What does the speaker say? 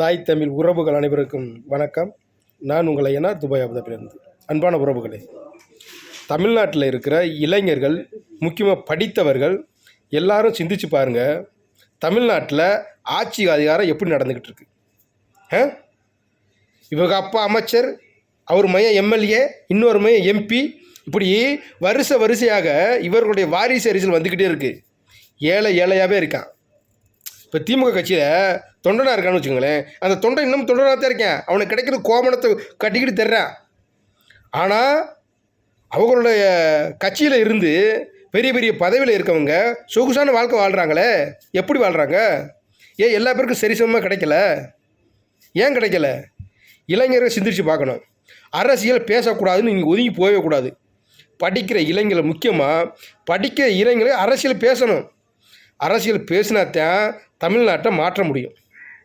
தாய் தமிழ் உறவுகள் அனைவருக்கும் வணக்கம். நான் உங்களை என துபாய் அபுதாபிலிருந்து அன்பான உறவுகளே தமிழ்நாட்டில் இருக்கிற இளைஞர்கள் முக்கியமாக படித்தவர்கள் எல்லாரும் சிந்திச்சு பாருங்கள் தமிழ்நாட்டில் ஆட்சி அதிகாரம் எப்படி நடந்துக்கிட்டு இருக்கு? ஆ? இவங்க அப்பா அமைச்சர் அவர் மையம் எம்எல்ஏ இன்னொரு மையம் எம்பி இப்படி வருஷ வரிசையாக இவர்களுடைய வாரிசு அரசியல் வந்துக்கிட்டே இருக்குது ஏழை ஏழையாகவே இருக்கான். இப்போ திமுக கட்சியில் தொண்டனாக இருக்கான்னு வச்சுக்கோங்களேன். அந்த தொண்டை இன்னும் தொண்டனாக தான் இருக்கேன். அவனுக்கு கிடைக்கிற கோமணத்தை கட்டிக்கிட்டு தர்றான். ஆனால் அவங்களுடைய கட்சியில் இருந்து பெரிய பெரிய பதவியில் இருக்கவங்க சொகுசான வாழ்க்கை வாழ்கிறாங்களே எப்படி வாழ்கிறாங்க ஏன் எல்லா பேருக்கும் சரிசமமாக கிடைக்கல? ஏன் கிடைக்கல? இளைஞர்கள் சிந்திச்சு பார்க்கணும். அரசியல் பேசக்கூடாதுன்னு நீங்கள் ஒதுங்கி போகவே கூடாது. படிக்கிற இளைஞர்கள் முக்கியமாக படிக்கிற இளைஞர்கள் அரசியல் பேசணும். அரசியல் பேசினாத்தான் தமிழ்நாட்டை மாற்ற முடியும்.